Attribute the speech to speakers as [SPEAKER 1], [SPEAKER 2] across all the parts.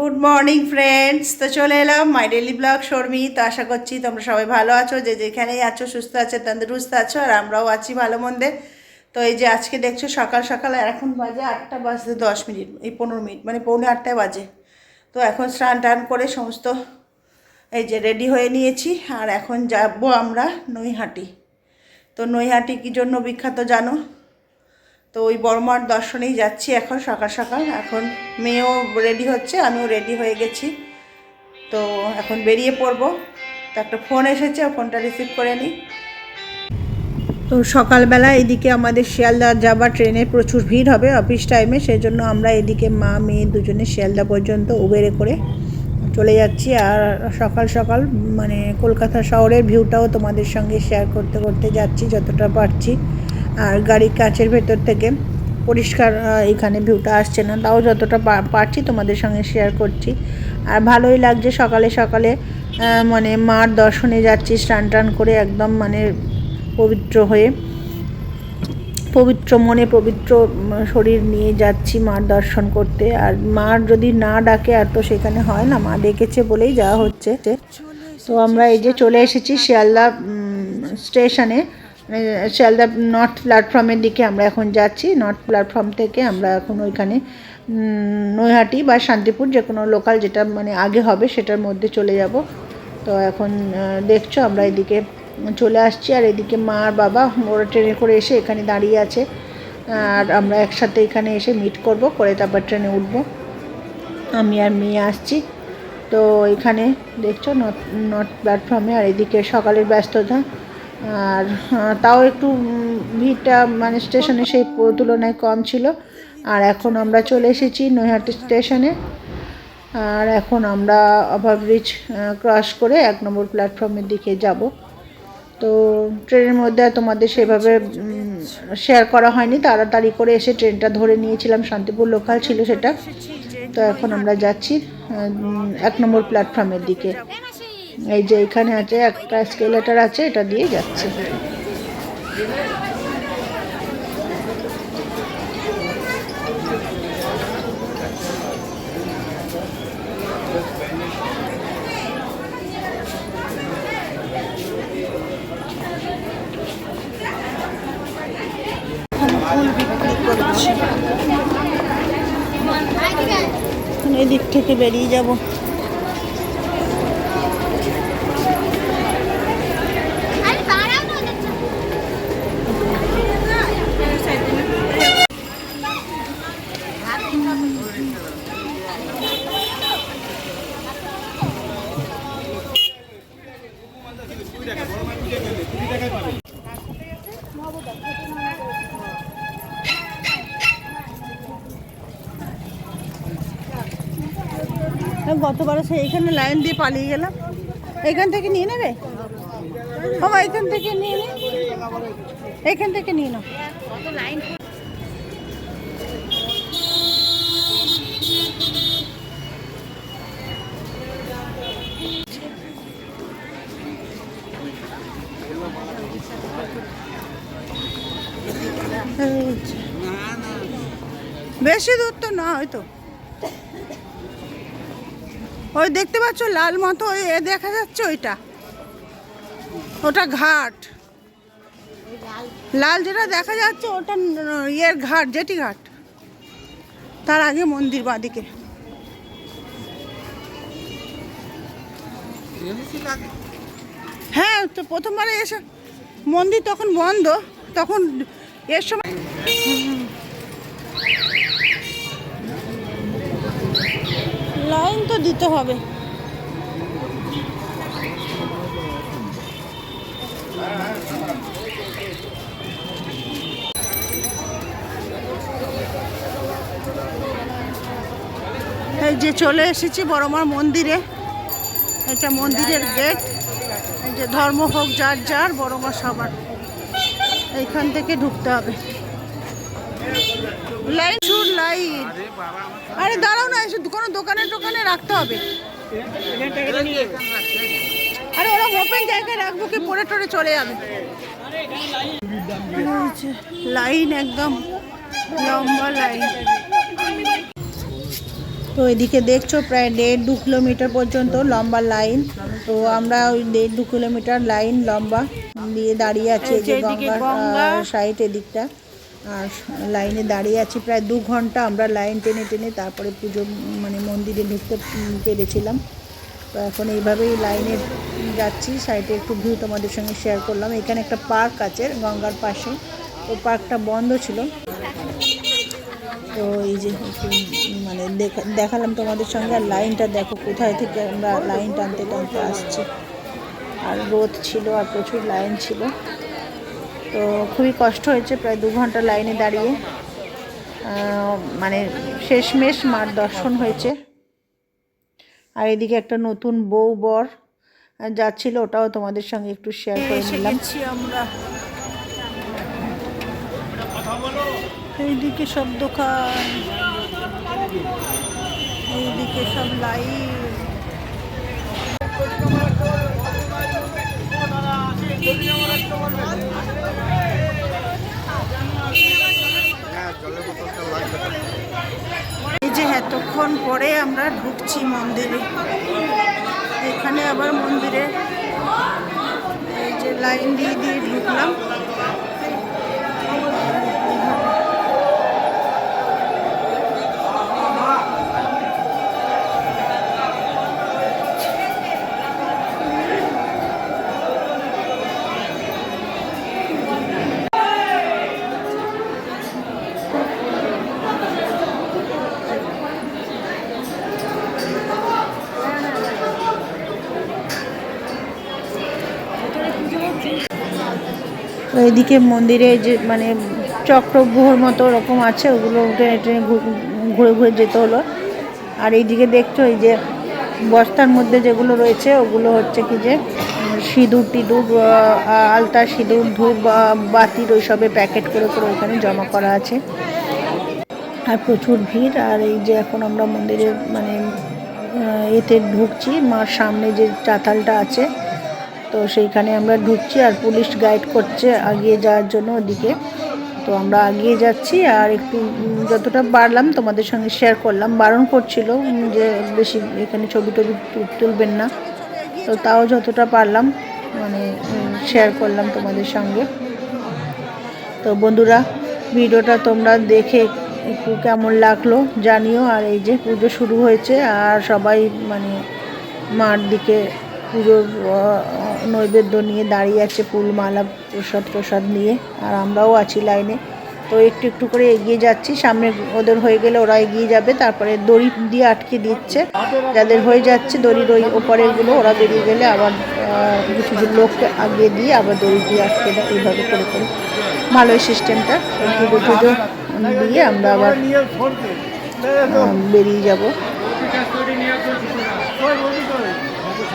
[SPEAKER 1] Good morning friends তো চলে এলাম মাই ডেলি ব্লগ শর্মি তো আশা করছি তোমরা সবাই ভালো আছো, যে যেখানেই আছো, সুস্থ আছো, তন্দুরুস্ত আছো, আর আমরাও আছি ভালো মন্দে। তো এই যে আজকে দেখছ সকাল সকাল, আর এখন বাজে আটটা বাজতে দশ মিনিট, এই পনেরো মিনিট মানে পৌনে আটটায় বাজে। তো এখন স্নান টান করে সমস্ত এই যে রেডি হয়ে নিয়েছি, আর এখন যাব আমরা নৈহাটি। তো নৈহাটি কী জন্য বিখ্যাত জানো? তো ওই বড়মার দর্শনেই যাচ্ছি এখন সকাল সকাল। এখন মেয়েও রেডি হচ্ছে, আমিও রেডি হয়ে গেছি। তো এখন বেরিয়ে পড়ব। তো একটা ফোন এসেছে ফোনটা রিসিভ করে নিই তো সকালবেলা এদিকে আমাদের শিয়ালদা যাবার ট্রেনে প্রচুর ভিড় হবে অফিস টাইমে সেই জন্য আমরা এদিকে মা, মেয়ে দুজনে শিয়ালদা পর্যন্ত উবেরে করে চলে যাচ্ছি। আর সকাল সকাল মানে কলকাতা শহরের ভিউটাও তোমাদের সঙ্গে শেয়ার করতে করতে যাচ্ছি, যতটা পারছি। আর গাড়ির কাছের ভেতর থেকে পরিষ্কার এখানে ভিউটা আসছে না। তাও যতটা পারছি তোমাদের সঙ্গে শেয়ার করছি। আর ভালোই লাগছে সকালে সকালে মানে মার দর্শনে যাচ্ছি, স্নান টান করে একদম মানে পবিত্র হয়ে। পবিত্র মনে পবিত্র শরীর নিয়ে যাচ্ছি মার দর্শন করতে। আর মার যদি না ডাকে, আর তো সেখানে হয় না, মা ডেকেছে বলেই যাওয়া হচ্ছে। তো আমরা এই যে চলে এসেছি শিয়ালদা স্টেশনে। শিয়ালদা নর্থ প্ল্যাটফর্মের দিকে আমরা এখন যাচ্ছি। নর্থ প্ল্যাটফর্ম থেকে আমরা এখন ওইখানে নৈহাটি বা শান্তিপুর যে কোনো লোকাল যেটা মানে আগে হবে সেটার মধ্যে চলে যাব। তো এখন দেখছ আমরা এদিকে চলে আসছি। আর এদিকে মা আর বাবা ওরা ট্রেনে করে এসে এখানে দাঁড়িয়ে আছে। আর আমরা একসাথে এখানে এসে মিট করব, করে তারপর ট্রেনে উঠবো। আমি আর মেয়ে আসছি। তো এখানে দেখছ নর্থ নর্থ প্ল্যাটফর্মে আর এদিকে সকালের ব্যস্ততা। আর তাও একটু ভিড়টা মানে স্টেশনে সেই তুলনায় কম ছিল। আর এখন আমরা চলে এসেছি নৈহাটি স্টেশনে। আর এখন আমরা ওভারব্রিজ ক্রস করে এক নম্বর প্ল্যাটফর্মের দিকে যাব। তো ট্রেনের মধ্যে তোমাদের সেভাবে শেয়ার করা হয়নি। তাড়াতাড়ি করে এসে ট্রেনটা ধরে নিয়েছিলাম। শান্তিপুর লোকাল ছিল সেটা। তো এখন আমরা যাচ্ছি এক নম্বর প্ল্যাটফর্মের দিকে। এই যে এখানে আছে একটা স্কেলেটার আছে এটা দিয়ে যাচ্ছে। এদিক থেকে বেরিয়ে যাব। গতবারও সে এখানে লাইন দিয়ে পালিয়ে গেলাম। এখান থেকে নিয়ে নেবে? বাবা এখান থেকে নিয়ে নে। এখান থেকে নিয়ে নাও। বেশি দূর তো না হয়তো। ওই দেখতে পাচ্ছ লাল মতো, ওই এ দেখা যাচ্ছে ওইটা। ওটা ঘাট। লাল যেটা দেখা যাচ্ছে ওটা ইয়ের ঘাট, জেটি ঘাট। তার আগে মন্দির বাঁদিকে। হ্যাঁ তো প্রথমবারে এসে মন্দির তখন বন্ধ, তখন এর সময় লাইন তো দিতে হবে। এই যে চলে এসেছি বড়মার মন্দিরে। এটা মন্দিরের গেট এই যে ধর্ম হোক, যার যার, বড়মা সবার। এইখান থেকে ঢুকতে হবে। লাইন শুর লাইন। আরে দাঁড়াও না এসে কোনো দোকানে টোকানে রাখতে হবে। আরে ওরা ওপেন জায়গায় রাখব কি পরে টরে চলে যাবে। লাইন একদম লম্বা লাইন। তো এদিকে দেখছ প্রায় দেড় দু কিলোমিটার পর্যন্ত লম্বা লাইন। তো আমরা ওই দেড় দু কিলোমিটার লাইন লম্বা দিয়ে দাঁড়িয়ে আছি গঙ্গার সাইড এদিকটা। আর লাইনে দাঁড়িয়ে আছি প্রায় দু ঘণ্টা। আমরা লাইন টেনে টেনে তারপরে পুজো মানে মন্দিরে ঢুকতে পেরেছিলাম। তো এখন এইভাবেই লাইনে যাচ্ছি, সাইডে একটু ভিউ তোমাদের সঙ্গে শেয়ার করলাম। এখানে একটা পার্ক আছে গঙ্গার পাশে। তো পার্কটা বন্ধ ছিল। তো এই যে মানে দেখা, দেখালাম তোমাদের সঙ্গে। আর লাইনটা দেখো কোথায় থেকে আমরা লাইন টানতে টানতে আসছি। আর রোদ ছিল আর প্রচুর লাইন ছিল। তো খুবই কষ্ট হয়েছে প্রায় দু ঘণ্টা লাইনে দাঁড়িয়ে। মানে শেষমেশ মার দর্শন হয়েছে। আর এদিকে একটা নতুন বউ বর যাচ্ছিল ওটাও তোমাদের সঙ্গে একটু শেয়ার করে নিলাম। এইদিকে সব দোকান এইদিকে সব লাইট। এই যে এতক্ষণ পরে আমরা ঢুকছি মন্দিরে। এখানে আবার মন্দিরে এই যে লাইন দিয়ে দিয়ে ঢুকলাম তো এদিকে মন্দিরে যে মানে চক্রব্যূহর মতো ওরকম আছে, ওগুলো টেনে ঘু- ঘুরে ঘুরে যেতে হলো। আর এইদিকে দেখছ এই যে বস্তার মধ্যে যেগুলো রয়েছে, ওগুলো হচ্ছে কি যে সিঁদুর টিঁদুর আলতা সিঁদুর, ধূপ বাতির ওইসবে প্যাকেট করে করে ওইখানে জমা করা আছে। আর প্রচুর ভিড়। আর এই যে এখন আমরা মন্দিরের মানে এতে ঢুকছি। মার সামনে যে চাতালটা আছে তো সেইখানে আমরা ঢুকছি আর পুলিশ গাইড করছে আগিয়ে যাওয়ার জন্য ওদিকে। তো আমরা আগিয়ে যাচ্ছি আর একটু যতটা বাড়লাম তোমাদের সঙ্গে শেয়ার করলাম। বারণ করছিল যে বেশি এখানে ছবি টবি তুলবেন না। তো তাও যতটা পারলাম মানে শেয়ার করলাম তোমাদের সঙ্গে। তো বন্ধুরা, ভিডিওটা তোমরা দেখে একটু কেমন লাগল জানিও। আর এই যে পুজো শুরু হয়েছে, আর সবাই মানে মার দিকে পুজোর নৈবেদ্য নিয়ে দাঁড়িয়ে আছে ফুল মালা প্রসাদ প্রসাদ নিয়ে, আর আমরাও আছি লাইনে। তো একটু একটু করে এগিয়ে যাচ্ছি, সামনে ওদের হয়ে গেলে ওরা এগিয়ে যাবে, তারপরে দড়ি দিয়ে আটকে দিচ্ছে। যাদের হয়ে যাচ্ছে দড়ির ওই ওপরেগুলো ওরা বেরিয়ে গেলে আবার কিছু কিছু লোককে আগিয়ে দিয়ে আবার দড়ি দিয়ে আটকে দেয়, এইভাবে করে করে। ভালোই সিস্টেমটা। পুজো টুজো দিয়ে আমরা আবার বেরিয়ে যাব।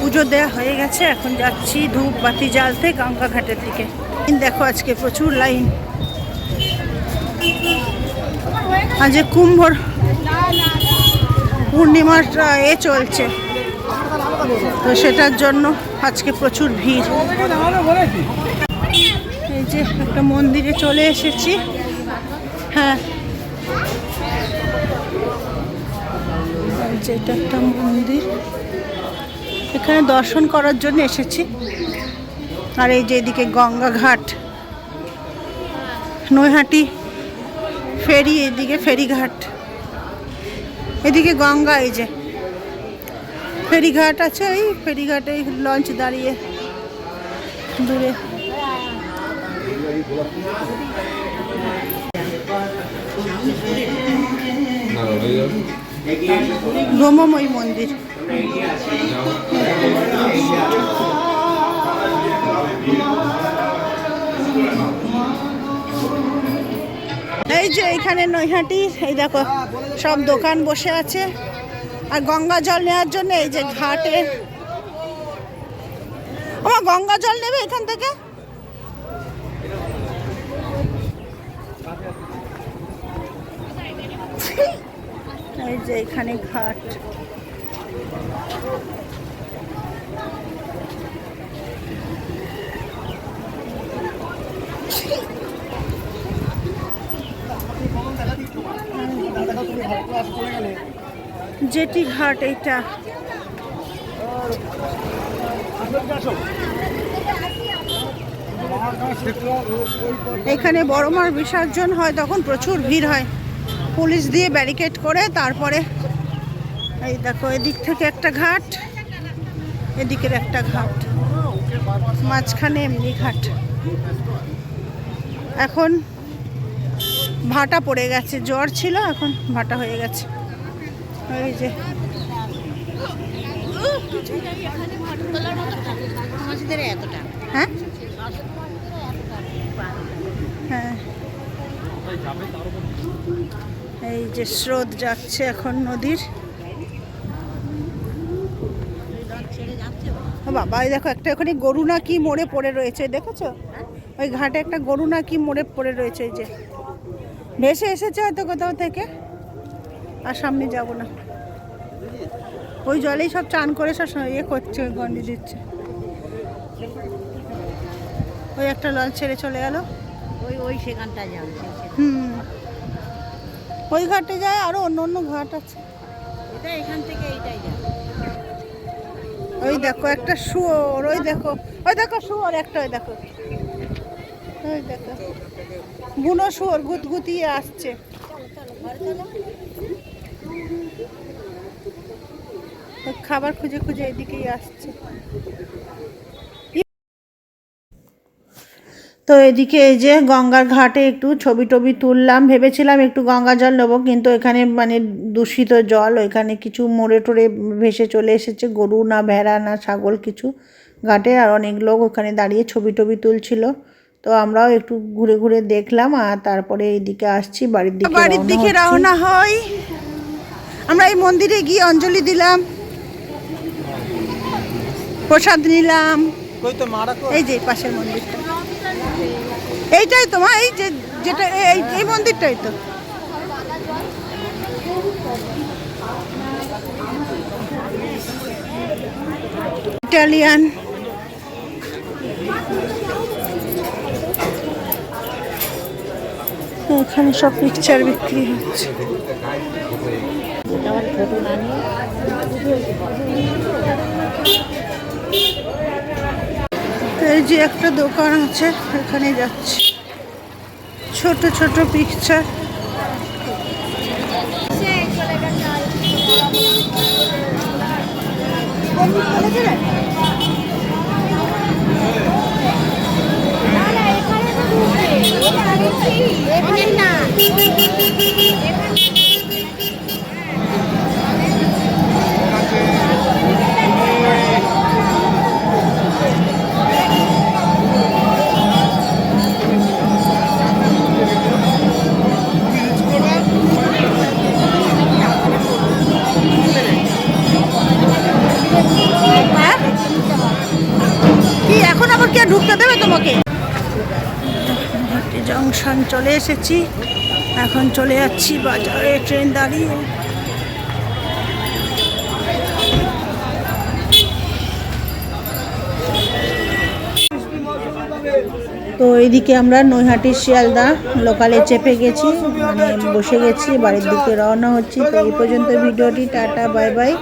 [SPEAKER 2] পুজো দেওয়া হয়ে গেছে, এখন যাচ্ছি ধূপ বাতি জ্বালতে গঙ্গা ঘাটের দিকে দেখো আজকে প্রচুর লাইন। আজ কুম্ভর পূর্ণিমার এ চলছে। তো সেটার জন্য আজকে প্রচুর ভিড়। এই যে একটা মন্দিরে চলে এসেছি। হ্যাঁ। এই যে এটা একটা মন্দির। এখানে দর্শন করার জন্য এসেছি। আর এই যে এদিকে গঙ্গাঘাট নৈহাটি, ফেরি, এদিকে ফেরিঘাট এদিকে গঙ্গা এই যে। ফেরিঘাট আছে, এই ফেরিঘাটে লঞ্চ দাঁড়িয়ে দূরে। ব্রহ্মময়ী মন্দির। এই যে এখানে নৈহাটি, এই দেখো, সব দোকান বসে আছে। আর গঙ্গা জল নেওয়ার জন্য এই যে ঘাটে। আমার গঙ্গা জল নেবে এখান থেকে? এই যে এখানে ঘাট। জেটি ঘাট এইটা। এখানে বড় মার বিসর্জন হয়, তখন প্রচুর ভিড় হয়। পুলিশ দিয়ে ব্যারিকেড করে, তারপরে এই দেখো, এদিক থেকে একটা ঘাট, এদিকের একটা ঘাট। মাঝখানে এমনি ঘাট। এখন ভাটা পড়ে গেছে, জ্বর ছিল, এখন ভাটা হয়ে গেছে। এই যে। হ্যাঁ? হ্যাঁ। এই যে স্রোত যাচ্ছে এখন নদীর। বাবা। এই দেখো একটা ওখানে গরু না কি মোড়ে পড়ে রয়েছে দেখেছ? ওই ঘাটে একটা গরু না কি মোড়ে পড়ে রয়েছে এই যে। ভেসে এসেছে হয়তো কোথাও থেকে আর সামনে যাব না। ওই জলেই সব চান করে সব ইয়ে করছে ওই গন্ডি দিচ্ছে। ওই একটা লঞ্চ ছেড়ে চলে গেল।
[SPEAKER 3] ওই ওই সেখানটা যাবে
[SPEAKER 2] হুম। ওই ঘাটে যায় আরও অন্য অন্য ঘাট আছে।
[SPEAKER 3] এটা এখান থেকে এইটাই যাবে।
[SPEAKER 2] ওই দেখো একটা শুয়োর, ওই দেখো ওই দেখো শুয়োর, একটা ওই দেখো। ওই দেখো। বুনো শুয়োর গুতগুতিয়ে আসছে। খাবার খুঁজে খুঁজে এদিকেই আসছে। তো এদিকে এই যে গঙ্গার ঘাটে একটু ছবি টবি তুললাম ভেবেছিলাম একটু গঙ্গা জল নেব কিন্তু এখানে মানে দূষিত জল ওইখানে কিছু মোড়ে টোড়ে ভেসে চলে এসেছে গরু না ভেড়া না ছাগল কিছু ঘাটে আর অনেক লোক ওখানে দাঁড়িয়ে ছবি টবি তুলছিল। তো আমরাও একটু ঘুরে ঘুরে দেখলাম আর তারপরে এইদিকে আসছি বাড়ির দিকে বাড়ির দিকে রওনা হয় আমরা এই মন্দিরে গিয়ে অঞ্জলি দিলাম প্রসাদ নিলাম। এই যে পাশের মন্দিরটা। এইটাই তো এই যে যেটা, এই এই মন্দিরটাই তো। ইটালিয়ান। এখানে সব পিকচার বিক্রি হচ্ছে।
[SPEAKER 3] আমার
[SPEAKER 2] এই যে একটা দোকান আছে এখানে যাচ্ছি। ছোট ছোট পিকচার
[SPEAKER 1] স্টেশন চলে এসেছি। এখন চলে যাচ্ছি বাজারে, ট্রেন দাঁড়িয়ে। তো এইদিকে আমরা নৈহাটি শিয়ালদা লোকালে চেপে গেছি মানে বসে গেছি, বাড়ির দিকে রওনা হচ্ছি। তো এই পর্যন্ত ভিডিওটি, টাটা, বাই বাই।